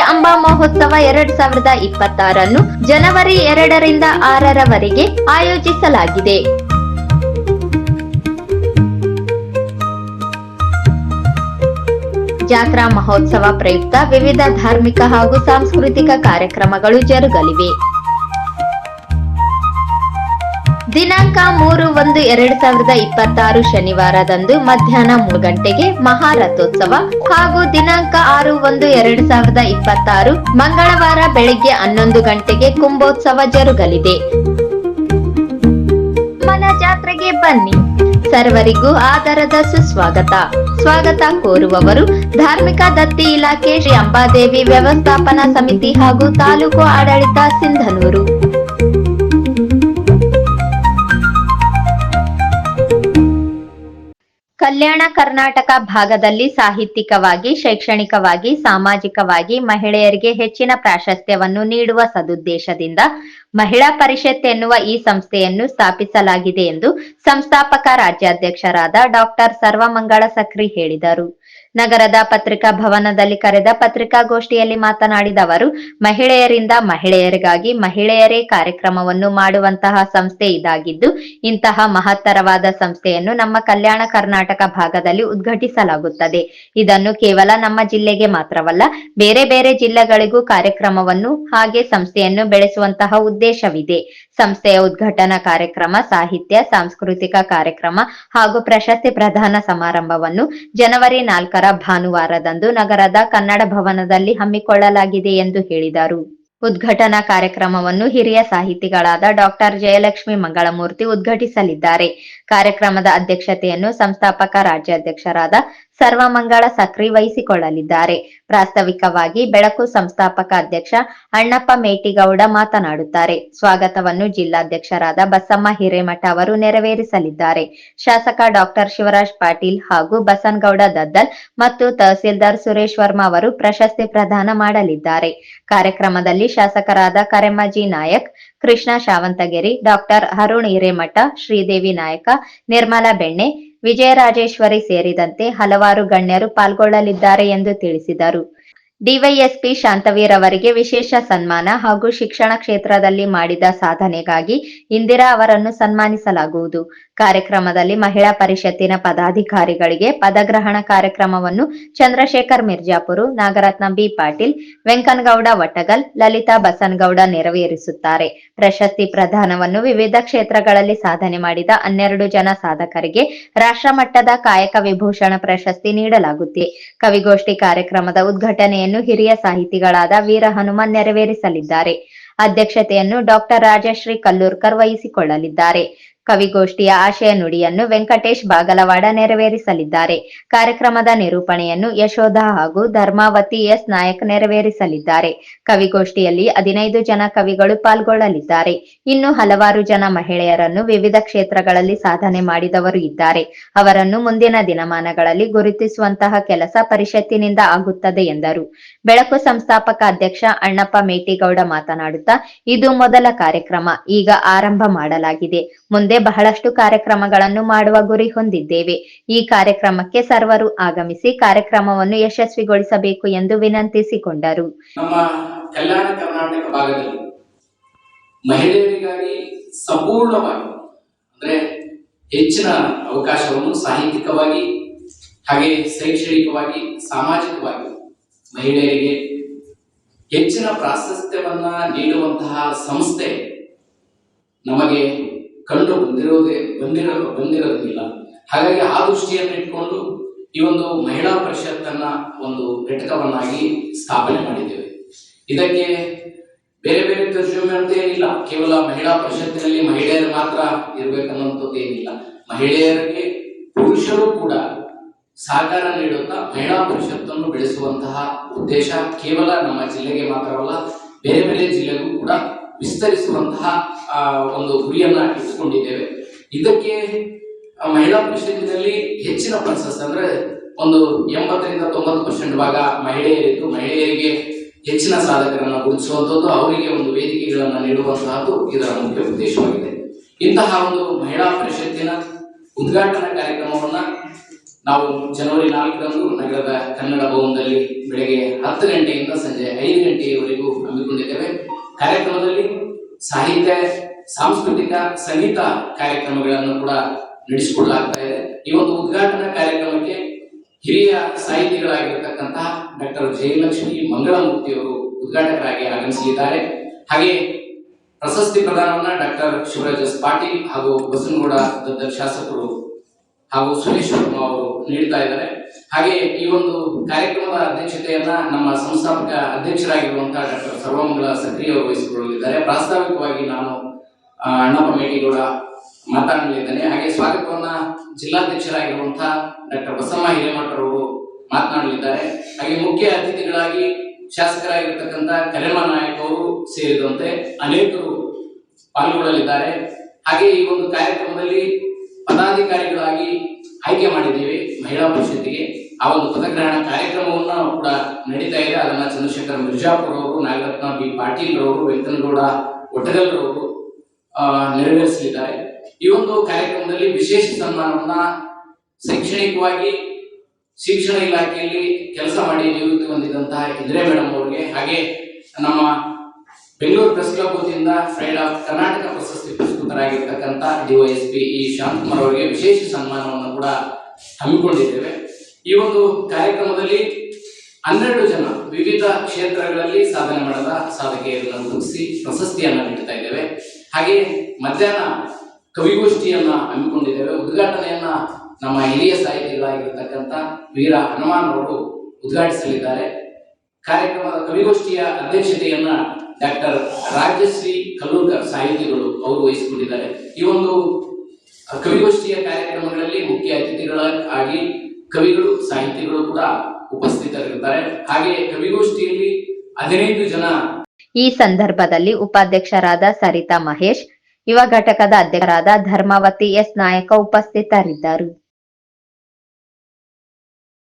ಅಂಬಾ ಮಹೋತ್ಸವ ಎರಡ್ ಸಾವಿರದ ಇಪ್ಪತ್ತಾರನ್ನು ಜನವರಿ ಎರಡರಿಂದ ಆರರವರೆಗೆ ಆಯೋಜಿಸಲಾಗಿದೆ. ಜಾತ್ರಾ ಮಹೋತ್ಸವ ಪ್ರಯುಕ್ತ ವಿವಿಧ ಧಾರ್ಮಿಕ ಹಾಗೂ ಸಾಂಸ್ಕೃತಿಕ ಕಾರ್ಯಕ್ರಮಗಳು ಜರುಗಲಿವೆ. ದಿನಾಂಕ ಮೂರು ಒಂದು ಎರಡ್ ಸಾವಿರದ ಇಪ್ಪತ್ತಾರು ಶನಿವಾರದಂದು ಮಧ್ಯಾಹ್ನ ಮೂರು ಗಂಟೆಗೆ ಮಹಾರಥೋತ್ಸವ ಹಾಗೂ ದಿನಾಂಕ ಆರು ಒಂದು ಎರಡ್ ಸಾವಿರದ ಇಪ್ಪತ್ತಾರು ಮಂಗಳವಾರ ಬೆಳಗ್ಗೆ ಹನ್ನೊಂದು ಗಂಟೆಗೆ ಕುಂಭೋತ್ಸವ ಜರುಗಲಿದೆ. ಮನ ಜಾತ್ರೆಗೆ ಬನ್ನಿ. ಸರ್ವರಿಗೂ ಆದರದ ಸುಸ್ವಾಗತ. ಸ್ವಾಗತ ಕೋರುವವರು ಧಾರ್ಮಿಕ ದತ್ತಿ ಇಲಾಖೆ ಶ್ರೀ ಅಂಬಾದೇವಿ ವ್ಯವಸ್ಥಾಪನಾ ಸಮಿತಿ ಹಾಗೂ ತಾಲೂಕು ಆಡಳಿತ ಸಿಂಧನೂರು. ಕಲ್ಯಾಣ ಕರ್ನಾಟಕ ಭಾಗದಲ್ಲಿ ಸಾಹಿತ್ಯಿಕವಾಗಿ, ಶೈಕ್ಷಣಿಕವಾಗಿ, ಸಾಮಾಜಿಕವಾಗಿ ಮಹಿಳೆಯರಿಗೆ ಹೆಚ್ಚಿನ ಪ್ರಾಶಸ್ತ್ಯವನ್ನು ನೀಡುವ ಸದುದ್ದೇಶದಿಂದ ಮಹಿಳಾ ಪರಿಷತ್ ಎನ್ನುವ ಈ ಸಂಸ್ಥೆಯನ್ನು ಸ್ಥಾಪಿಸಲಾಗಿದೆ ಎಂದು ಸಂಸ್ಥಾಪಕ ರಾಜ್ಯಾಧ್ಯಕ್ಷರಾದ ಡಾಕ್ಟರ್ ಸರ್ವಮಂಗಳ ಸಕ್ರಿ ಹೇಳಿದರು. ನಗರದ ಪತ್ರಿಕಾ ಭವನದಲ್ಲಿ ಕರೆದ ಪತ್ರಿಕಾಗೋಷ್ಠಿಯಲ್ಲಿ ಮಾತನಾಡಿದ ಅವರು, ಮಹಿಳೆಯರಿಂದ ಮಹಿಳೆಯರಿಗಾಗಿ ಮಹಿಳೆಯರೇ ಕಾರ್ಯಕ್ರಮವನ್ನು ಮಾಡುವಂತಹ ಸಂಸ್ಥೆ ಇದಾಗಿದ್ದು, ಇಂತಹ ಮಹತ್ತರವಾದ ಸಂಸ್ಥೆಯನ್ನು ನಮ್ಮ ಕಲ್ಯಾಣ ಕರ್ನಾಟಕ ಭಾಗದಲ್ಲಿ ಉದ್ಘಾಟಿಸಲಾಗುತ್ತದೆ. ಇದನ್ನು ಕೇವಲ ನಮ್ಮ ಜಿಲ್ಲೆಗೆ ಮಾತ್ರವಲ್ಲ, ಬೇರೆ ಬೇರೆ ಜಿಲ್ಲೆಗಳಿಗೂ ಕಾರ್ಯಕ್ರಮವನ್ನು ಹಾಗೆ ಸಂಸ್ಥೆಯನ್ನು ಬೆಳೆಸುವಂತಹ ಉದ್ದೇಶವಿದೆ. ಸಂಸ್ಥೆಯ ಉದ್ಘಾಟನಾ ಕಾರ್ಯಕ್ರಮ, ಸಾಹಿತ್ಯ, ಸಾಂಸ್ಕೃತಿಕ ಕಾರ್ಯಕ್ರಮ ಹಾಗೂ ಪ್ರಶಸ್ತಿ ಪ್ರದಾನ ಸಮಾರಂಭವನ್ನು ಜನವರಿ ನಾಲ್ಕರ ಭಾನುವಾರದಂದು ನಗರದ ಕನ್ನಡ ಭವನದಲ್ಲಿ ಹಮ್ಮಿಕೊಳ್ಳಲಾಗಿದೆ ಎಂದು ಹೇಳಿದರು. ಉದ್ಘಾಟನಾ ಕಾರ್ಯಕ್ರಮವನ್ನು ಹಿರಿಯ ಸಾಹಿತಿಗಳಾದ ಡಾಕ್ಟರ್ ಜಯಲಕ್ಷ್ಮಿ ಮಂಗಳಮೂರ್ತಿ ಉದ್ಘಾಟಿಸಲಿದ್ದಾರೆ. ಕಾರ್ಯಕ್ರಮದ ಅಧ್ಯಕ್ಷತೆಯನ್ನು ಸಂಸ್ಥಾಪಕ, ರಾಜ್ಯಾಧ್ಯಕ್ಷರಾದ ಸರ್ವಮಂಗಳ ಸಕ್ರಿ ವಹಿಸಿಕೊಳ್ಳಲಿದ್ದಾರೆ. ಪ್ರಾಸ್ತಾವಿಕವಾಗಿ ಬೆಳಕು ಸಂಸ್ಥಾಪಕ ಅಧ್ಯಕ್ಷ ಅಣ್ಣಪ್ಪ ಮೇಟಿಗೌಡ ಮಾತನಾಡುತ್ತಾರೆ. ಸ್ವಾಗತವನ್ನು ಜಿಲ್ಲಾಧ್ಯಕ್ಷರಾದ ಬಸಮ್ಮ ಹಿರೇಮಠ ಅವರು ನೆರವೇರಿಸಲಿದ್ದಾರೆ. ಶಾಸಕ ಡಾಕ್ಟರ್ ಶಿವರಾಜ್ ಪಾಟೀಲ್ ಹಾಗೂ ಬಸನ್ಗೌಡ ದದ್ದಲ್ ಮತ್ತು ತಹಸೀಲ್ದಾರ್ ಸುರೇಶ್ ವರ್ಮಾ ಅವರು ಪ್ರಶಸ್ತಿ ಪ್ರದಾನ ಮಾಡಲಿದ್ದಾರೆ. ಕಾರ್ಯಕ್ರಮದಲ್ಲಿ ಶಾಸಕರಾದ ಕರೆಮ್ಮಜಿ ನಾಯಕ್, ಕೃಷ್ಣ ಶಾವಂತಗಿರಿ ಡಾಕ್ಟರ್ ಅರುಣ್ ಹಿರೇಮಠ, ಶ್ರೀದೇವಿ ನಾಯಕ, ನಿರ್ಮಲಾ ಬೆಣ್ಣೆ ವಿಜಯರಾಜೇಶ್ವರಿ ಸೇರಿದಂತೆ ಹಲವಾರು ಗಣ್ಯರು ಪಾಲ್ಗೊಳ್ಳಲಿದ್ದಾರೆ ಎಂದು ತಿಳಿಸಿದರು. ಡಿವೈಎಸ್ಪಿ ಶಾಂತವೀರ್ ಅವರಿಗೆ ವಿಶೇಷ ಸನ್ಮಾನ ಹಾಗೂ ಶಿಕ್ಷಣ ಕ್ಷೇತ್ರದಲ್ಲಿ ಮಾಡಿದ ಸಾಧನೆಗಾಗಿ ಇಂದಿರಾ ಅವರನ್ನು ಸನ್ಮಾನಿಸಲಾಗುವುದು. ಕಾರ್ಯಕ್ರಮದಲ್ಲಿ ಮಹಿಳಾ ಪರಿಷತ್ತಿನ ಪದಾಧಿಕಾರಿಗಳಿಗೆ ಪದಗ್ರಹಣ ಕಾರ್ಯಕ್ರಮವನ್ನು ಚಂದ್ರಶೇಖರ್ ಮಿರ್ಜಾಪುರು, ನಾಗರತ್ನ ಬಿ ಪಾಟೀಲ್, ವೆಂಕನಗೌಡ ವಟಗಲ್, ಲಲಿತಾ ಬಸನ್ಗೌಡ ನೆರವೇರಿಸುತ್ತಾರೆ. ಪ್ರಶಸ್ತಿ ಪ್ರದಾನವನ್ನು ವಿವಿಧ ಕ್ಷೇತ್ರಗಳಲ್ಲಿ ಸಾಧನೆ ಮಾಡಿದ ಹನ್ನೆರಡು ಜನ ಸಾಧಕರಿಗೆ ರಾಷ್ಟ್ರಮಟ್ಟದ ಕಾಯಕ ವಿಭೂಷಣ ಪ್ರಶಸ್ತಿ ನೀಡಲಾಗುತ್ತಿದೆ ಕವಿಗೋಷ್ಠಿ ಕಾರ್ಯಕ್ರಮದ ಉದ್ಘಾಟನೆಯನ್ನು ಹಿರಿಯ ಸಾಹಿತಿಗಳಾದ ವೀರ ಹನುಮಾನ್ ನೆರವೇರಿಸಲಿದ್ದಾರೆ. ಅಧ್ಯಕ್ಷತೆಯನ್ನು ಡಾಕ್ಟರ್ ರಾಜಶ್ರೀ ಕಲ್ಲೂರ್ಕರ್ ವಹಿಸಿಕೊಳ್ಳಲಿದ್ದಾರೆ. ಕವಿಗೋಷ್ಠಿಯ ಆಶಯ ನುಡಿಯನ್ನು ವೆಂಕಟೇಶ್ ಬಾಗಲವಾಡ ನೆರವೇರಿಸಲಿದ್ದಾರೆ. ಕಾರ್ಯಕ್ರಮದ ನಿರೂಪಣೆಯನ್ನು ಯಶೋಧ ಹಾಗೂ ಧರ್ಮಾವತಿ ಎಸ್. ನಾಯಕ್ ನೆರವೇರಿಸಲಿದ್ದಾರೆ. ಕವಿಗೋಷ್ಠಿಯಲ್ಲಿ ಹದಿನೈದು ಜನ ಕವಿಗಳು ಪಾಲ್ಗೊಳ್ಳಲಿದ್ದಾರೆ. ಇನ್ನು ಹಲವಾರು ಜನ ಮಹಿಳೆಯರನ್ನು ವಿವಿಧ ಕ್ಷೇತ್ರಗಳಲ್ಲಿ ಸಾಧನೆ ಮಾಡಿದವರು ಇದ್ದಾರೆ. ಅವರನ್ನು ಮುಂದಿನ ದಿನಮಾನಗಳಲ್ಲಿ ಗುರುತಿಸುವಂತಹ ಕೆಲಸ ಪರಿಷತ್ತಿನಿಂದ ಆಗುತ್ತದೆ ಎಂದರು. ಬೆಳಕು ಸಂಸ್ಥಾಪಕ ಅಧ್ಯಕ್ಷ ಅಣ್ಣಪ್ಪ ಮೇಟಿಗೌಡ ಮಾತನಾಡುತ್ತಾ, ಇದು ಮೊದಲ ಕಾರ್ಯಕ್ರಮ, ಈಗ ಆರಂಭ ಮಾಡಲಾಗಿದೆ. ಮುಂದೆ ಬಹಳಷ್ಟು ಕಾರ್ಯಕ್ರಮಗಳನ್ನು ಮಾಡುವ ಗುರಿ ಹೊಂದಿದ್ದೇವೆ. ಈ ಕಾರ್ಯಕ್ರಮಕ್ಕೆ ಸರ್ವರು ಆಗಮಿಸಿ ಕಾರ್ಯಕ್ರಮವನ್ನು ಯಶಸ್ವಿಗೊಳಿಸಬೇಕು ಎಂದು ವಿನಂತಿಸಿಕೊಂಡರು. ನಮ್ಮ ಕಲ್ಯಾಣ ಕರ್ನಾಟಕ ಭಾಗದಲ್ಲಿ ಮಹಿಳೆಯರಿಗಾಗಿ ಸಂಪೂರ್ಣವಾಗಿ ಅಂದ್ರೆ ಹೆಚ್ಚಿನ ಅವಕಾಶವನ್ನು ಸಾಹಿತ್ಯಿಕವಾಗಿ ಹಾಗೆ ಶೈಕ್ಷಣಿಕವಾಗಿ, ಸಾಮಾಜಿಕವಾಗಿ ಮಹಿಳೆಯರಿಗೆ ಹೆಚ್ಚಿನ ಪ್ರಾಶಸ್ತ್ಯವನ್ನ ನೀಡುವಂತಹ ಸಂಸ್ಥೆ ನಮಗೆ ಕಂಡು ಬಂದಿರೋದೇ, ಬಂದಿರ, ಬಂದಿರೋದಿಲ್ಲ. ಹಾಗಾಗಿ ಆ ದೃಷ್ಟಿಯನ್ನು ಇಟ್ಕೊಂಡು ಈ ಒಂದು ಮಹಿಳಾ ಪರಿಷತ್ತನ್ನ ಒಂದು ಘಟಕವನ್ನಾಗಿ ಸ್ಥಾಪನೆ ಮಾಡಿದ್ದೇವೆ. ಇದಕ್ಕೆ ಬೇರೆ ಬೇರೆ ತರ್ಜುಮೆ ಅಂತ ಏನಿಲ್ಲ. ಕೇವಲ ಮಹಿಳಾ ಪರಿಷತ್ತಿನಲ್ಲಿ ಮಹಿಳೆಯರು ಮಾತ್ರ ಇರಬೇಕನ್ನುವಂಥದ್ದು ಏನಿಲ್ಲ. ಮಹಿಳೆಯರಿಗೆ ಪುರುಷರು ಕೂಡ ಸಹಕಾರ ನೀಡುತ್ತಾ ಮಹಿಳಾ ಪರಿಷತ್ತನ್ನು ಬೆಳೆಸುವಂತಹ ಉದ್ದೇಶ ಕೇವಲ ನಮ್ಮ ಜಿಲ್ಲೆಗೆ ಮಾತ್ರವಲ್ಲ, ಬೇರೆ ಬೇರೆ ಜಿಲ್ಲೆಗೂ ಕೂಡ ವಿಸ್ತರಿಸುವಂತಹ ಒಂದು ಗುರಿಯನ್ನ ಇಟ್ಟುಕೊಂಡಿದ್ದೇವೆ. ಇದಕ್ಕೆ ಮಹಿಳಾ ಪರಿಷತ್ತಿನಲ್ಲಿ ಹೆಚ್ಚಿನ ಪ್ರಶಸ್ತಿ ಅಂದ್ರೆ ಒಂದು ಎಂಬತ್ತರಿಂದ ತೊಂಬತ್ತು ಪರ್ಸೆಂಟ್ ಭಾಗ ಮಹಿಳೆಯರಿದ್ದು ಮಹಿಳೆಯರಿಗೆ ಹೆಚ್ಚಿನ ಸಾಧಕರನ್ನು ಗುರುತಿಸುವಂಥದ್ದು, ಅವರಿಗೆ ಒಂದು ವೇದಿಕೆಗಳನ್ನು ನೀಡುವಂತಹದ್ದು ಇದರ ಮುಖ್ಯ ಉದ್ದೇಶವಾಗಿದೆ. ಇಂತಹ ಒಂದು ಮಹಿಳಾ ಪರಿಷತ್ತಿನ ಉದ್ಘಾಟನಾ ಕಾರ್ಯಕ್ರಮವನ್ನ ನಾವು ಜನವರಿ ನಾಲ್ಕರಂದು ನಗರದ ಕನ್ನಡ ಭವನದಲ್ಲಿ ಬೆಳಗ್ಗೆ ಹತ್ತು ಗಂಟೆಯಿಂದ ಸಂಜೆ ಐದು ಗಂಟೆಯವರೆಗೂ ಹಮ್ಮಿಕೊಂಡಿದ್ದೇವೆ. ಕಾರ್ಯಕ್ರಮದಲ್ಲಿ ಸಾಹಿತ್ಯ, ಸಾಂಸ್ಕೃತಿಕ, ಸಂಗೀತ ಕಾರ್ಯಕ್ರಮಗಳನ್ನು ಕೂಡ ನಡೆಸಿಕೊಳ್ಳಲಾಗ್ತಾ ಇದೆ. ಈ ಒಂದು ಉದ್ಘಾಟನಾ ಕಾರ್ಯಕ್ರಮಕ್ಕೆ ಹಿರಿಯ ಸಾಹಿತಿಗಳಾಗಿರ್ತಕ್ಕಂತಹ ಡಾಕ್ಟರ್ ಜಯಲಕ್ಷ್ಮಿ ಮಂಗಳಮೂರ್ತಿಯವರು ಉದ್ಘಾಟಕರಾಗಿ ಆಗಮಿಸಲಿದ್ದಾರೆ. ಹಾಗೆ ಪ್ರಶಸ್ತಿ ಪ್ರದಾನವನ್ನ ಡಾಕ್ಟರ್ ಶಿವರಾಜ್ ಪಾಟೀಲ್ ಹಾಗೂ ಬಸನಗೌಡ ದತ್ತ ಶಾಸಕರು ಹಾಗೂ ಸುರೇಶ್ ವರ್ಮಾ ಅವರು ನೀಡ್ತಾ ಇದ್ದಾರೆ. ಹಾಗೆ ಈ ಒಂದು ಕಾರ್ಯಕ್ರಮದ ಅಧ್ಯಕ್ಷತೆಯನ್ನ ನಮ್ಮ ಸಂಸ್ಥಾಪಕ ಅಧ್ಯಕ್ಷರಾಗಿರುವಂತಹ ಡಾಕ್ಟರ್ ಸರ್ವಮಂಗಲ ಸಕ್ರಿಯ ವಹಿಸಿಕೊಳ್ಳಲಿದ್ದಾರೆ. ಪ್ರಾಸ್ತಾವಿಕವಾಗಿ ನಾನು ಅಣ್ಣಪ್ಪ ಮೇಟಿಗೌಡ ಮಾತನಾಡಲಿದ್ದೇನೆ ಹಾಗೆ ಸ್ವಾಗತವನ್ನ ಜಿಲ್ಲಾಧ್ಯಕ್ಷರಾಗಿರುವಂತಹ ಡಾಕ್ಟರ್ ಬಸಮ್ಮ ಹಿರೇಮಠರವರು ಮಾತನಾಡಲಿದ್ದಾರೆ. ಹಾಗೆ ಮುಖ್ಯ ಅತಿಥಿಗಳಾಗಿ ಶಾಸಕರಾಗಿರ್ತಕ್ಕಂಥ ಕರೆಮ ನಾಯಕ್ ಅವರು ಸೇರಿದಂತೆ ಅನೇಕರು ಪಾಲ್ಗೊಳ್ಳಲಿದ್ದಾರೆ. ಹಾಗೆ ಈ ಒಂದು ಕಾರ್ಯಕ್ರಮದಲ್ಲಿ ಪದಾಧಿಕಾರಿಗಳಾಗಿ ಆಯ್ಕೆ ಮಾಡಿದ್ದೇವೆ ಮಹಿಳಾ ಪರಿಷತ್ತಿಗೆ. ಆ ಒಂದು ಪದಗ್ರಹಣ ಕಾರ್ಯಕ್ರಮವನ್ನು ಕೂಡ ನಡೀತಾ ಇದೆ. ಅದನ್ನ ಚಂದ್ರಶೇಖರ್ ಮಿರ್ಜಾಪುರ್ ಅವರು, ನಾಗರತ್ನ ಬಿ ಪಾಟೀಲ್ ಅವರು ವೆಂಕನಗೌಡ ಒಟ್ಟಗಲ್ರವರು ನೆರವೇರಿಸಲಿದ್ದಾರೆ. ಈ ಒಂದು ಕಾರ್ಯಕ್ರಮದಲ್ಲಿ ವಿಶೇಷ ಸನ್ಮಾನವನ್ನ ಶೈಕ್ಷಣಿಕವಾಗಿ ಶಿಕ್ಷಣ ಇಲಾಖೆಯಲ್ಲಿ ಕೆಲಸ ಮಾಡಿ ನಿವೃತ್ತಿ ಹೊಂದಿದಂತಹ ಇಂದಿರಾ ಮೇಡಮ್ ಅವರಿಗೆ, ಹಾಗೆ ನಮ್ಮ ಬೆಂಗಳೂರು ಪ್ರೆಸ್ ಕ್ಲಬ್ ವತಿಯಿಂದ ಫ್ರೈಡ್ ಆಫ್ ಕರ್ನಾಟಕ ಪ್ರಶಸ್ತಿ ಪುರಸ್ಕೃತರಾಗಿರ್ತಕ್ಕಂಥ ಡಿವೈಎಸ್ಪಿ ಇ ಶಾಂತಕುಮಾರ್ ಅವರಿಗೆ ವಿಶೇಷ ಸನ್ಮಾನವನ್ನು ಕೂಡ ಹಮ್ಮಿಕೊಂಡಿದ್ದೇವೆ. ಈ ಒಂದು ಕಾರ್ಯಕ್ರಮದಲ್ಲಿ ಹನ್ನೆರಡು ಜನ ವಿವಿಧ ಕ್ಷೇತ್ರಗಳಲ್ಲಿ ಸಾಧನೆ ಮಾಡದ ಸಾಧಕಿಯರನ್ನು ಗುರುತಿಸಿ ಪ್ರಶಸ್ತಿಯನ್ನು ನೀಡ್ತಾ ಇದ್ದೇವೆ. ಹಾಗೆ ಮಧ್ಯಾಹ್ನ ಕವಿಗೋಷ್ಠಿಯನ್ನ ಹಮ್ಮಿಕೊಂಡಿದ್ದೇವೆ. ಉದ್ಘಾಟನೆಯನ್ನ ನಮ್ಮ ಹಿರಿಯ ಸಾಹಿತಿಗಳಾಗಿರ್ತಕ್ಕಂಥ ವೀರ ಹನುಮಾನ್ ಅವರು ಉದ್ಘಾಟಿಸಲಿದ್ದಾರೆ. ಕಾರ್ಯಕ್ರಮದ ಕವಿಗೋಷ್ಠಿಯ ಅಧ್ಯಕ್ಷತೆಯನ್ನ ಡಾಕ್ಟರ್ ರಾಜಶ್ರೀ ಕಲ್ಲೂರ್ಕರ್ ಸಾಹಿತಿಗಳು ಅವರು ವಹಿಸಿಕೊಂಡಿದ್ದಾರೆ. ಈ ಒಂದು ಕವಿಗೋಷ್ಠಿಯ ಕಾರ್ಯಕ್ರಮಗಳಲ್ಲಿ ಮುಖ್ಯ ಅತಿಥಿಗಳಾಗಿ ಕವಿಗಳು, ಸಾಹಿತಿಗಳು ಕೂಡ ಉಪಸ್ಥಿತರಿರುತ್ತಾರೆ. ಹಾಗೆ ಕವಿಗೋಷ್ಠಿಯಲ್ಲಿ ಹದಿನೈದು ಜನ ಈ ಸಂದರ್ಭದಲ್ಲಿ ಉಪಾಧ್ಯಕ್ಷರಾದ ಸರಿತಾ ಮಹೇಶ್, ಯುವ ಘಟಕದ ಅಧ್ಯಕ್ಷರಾದ ಧರ್ಮಾವತಿ ಎಸ್ ನಾಯಕ ಉಪಸ್ಥಿತರಿದ್ದರು.